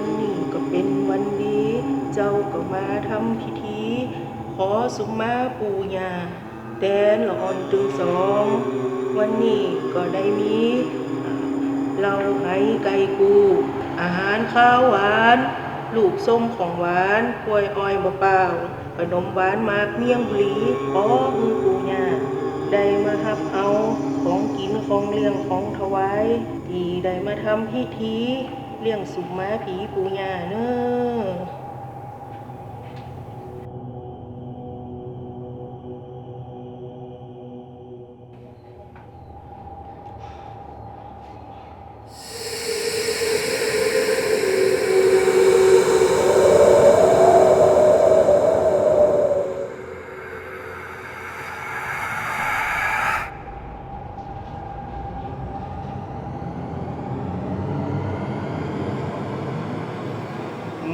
วันนี้ก็เป็นวันนี้เจ้าก็มาทำพิธี ขอสุมาปูยาแดนละอ่อนตึงสอง วันนี้ก็ได้มีเราไห้ไก่กู อาหารข้าวหวาน ลูกส้มของหวานกล้วยอ้อยมะเปล่าขนมหวานมากเมี่ยงบุรีขอมือปูยาได้มาทับเอาของกินของเลี้ยงของถวาย ที่ได้มาทำพิธี เลี้ยงสุมมาผีปูยาเนอ้อ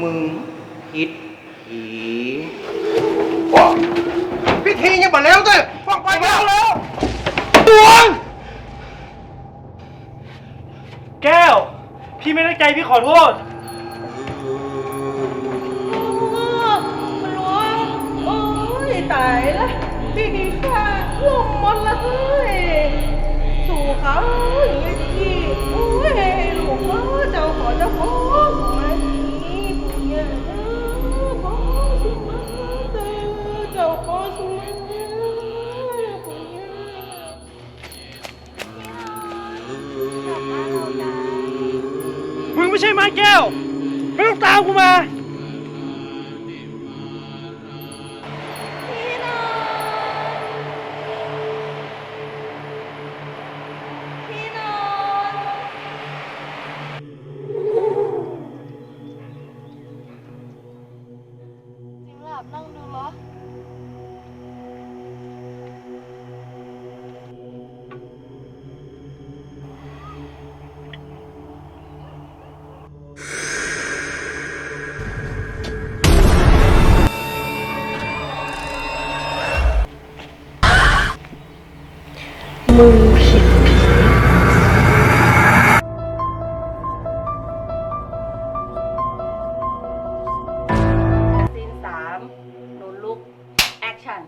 มึงคิดผีพิธียังหมดแล้วสิฟังไปแล้วแล้วดวง แก้ว พี่ไม่ตั้งใจพี่ขอโทษมันหลวงโอ้ยตายละพี่ค่ะลมหมดละเฮ้ยสู่เขาอย่าง มึงไม่ใช่ไม้แก้ว ไม่ต้องตามกูมา มึงผิดผีซีนสามโดนลุก แอคชั่น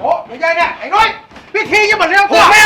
โอ้ยายเนี่ยไอ้น้อยพิธียังหมดแล้วผมไม่เอาแล้